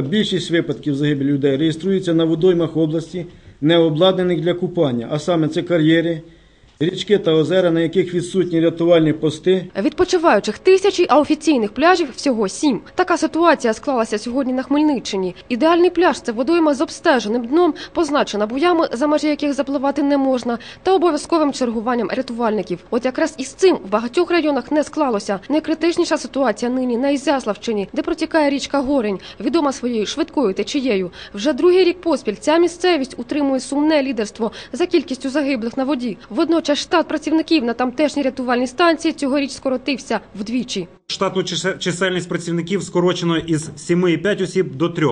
Більшість випадків загибелі людей реєструється на водоймах області, не обладнаних для купання, а саме це кар'єри, річки та озера, на яких відсутні рятувальні пости, Відпочиваючих тисячі, а офіційних пляжів всього сім. Така ситуація склалася сьогодні на Хмельниччині. Ідеальний пляж це водойма з обстеженим дном, позначена буями, за межі яких запливати не можна, та обов'язковим чергуванням рятувальників. От якраз із цим в багатьох районах не склалося. Найкритичніша ситуація нині на Ізяславщині, де протікає річка Горень, відома своєю швидкою течією. Вже другий рік поспіль ця місцевість утримує сумне лідерство за кількістю загиблих на воді. Водночас штат працівників на тамтешній рятувальній станції цьогоріч скоротився вдвічі. Штатну чисельність працівників скорочено із 7,5 осіб до 3.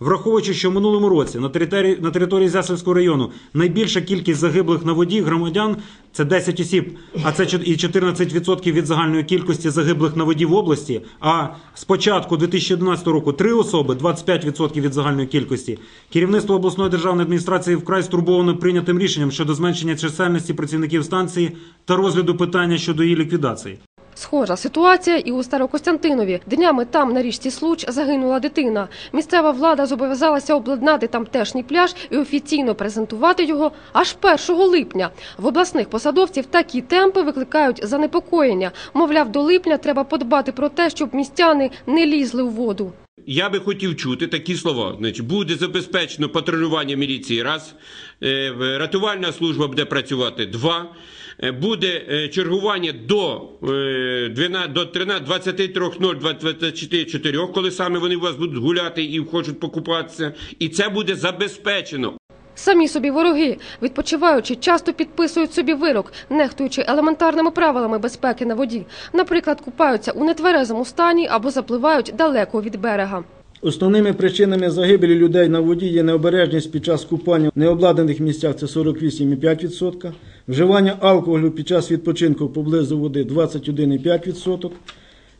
Враховуючи, що в минулому році на території, на території Зяславського району найбільша кількість загиблих на воді громадян це 10 осіб, а це і 14% від загальної кількості загиблих на воді в області. А з початку 2011 року 3 особи, 25% від загальної кількості. Керівництво обласної державної адміністрації вкрай стурбовано прийнятим рішенням щодо зменшення чисельності працівників станції та розгляду питання щодо її ліквідації. Схожа ситуація і у Старокостянтинові. Днями там на річці Случ загинула дитина. Місцева влада зобов'язалася обладнати тамтешній пляж і офіційно презентувати його аж 1 липня. В обласних посадовців такі темпи викликають занепокоєння. Мовляв, до липня треба подбати про те, щоб містяни не лізли у воду. Я би хотів чути такі слова. Значить, буде забезпечено патрулювання міліції раз, е, рятувальна служба буде працювати два. е, Буде е, чергування до, е, 12, до 13, 23.00, 24, коли саме вони у вас будуть гуляти і хочуть покупатися. І це буде забезпечено. Самі собі вороги, відпочиваючи, часто підписують собі вирок, нехтуючи елементарними правилами безпеки на воді. Наприклад, купаються у нетверезому стані або запливають далеко від берега. Основними причинами загибелі людей на воді є необережність під час купання в необладнаних місцях це 48,5%, вживання алкоголю під час відпочинку поблизу води 21,5%,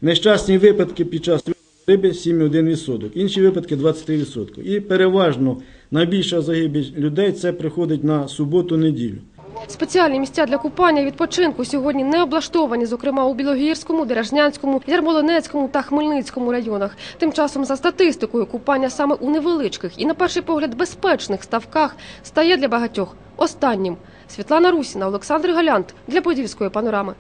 нещасні випадки під час риби 7,1%, інші випадки 23%. І переважно найбільша загибель людей це приходить на суботу-неділю. Спеціальні місця для купання і відпочинку сьогодні не облаштовані, зокрема у Білогірському, Деражнянському, Ярмолинецькому та Хмельницькому районах. Тим часом, за статистикою, купання саме у невеличких і, на перший погляд, безпечних ставках стає для багатьох останнім. Світлана Русіна, Олександр Галянт для Подільської панорами.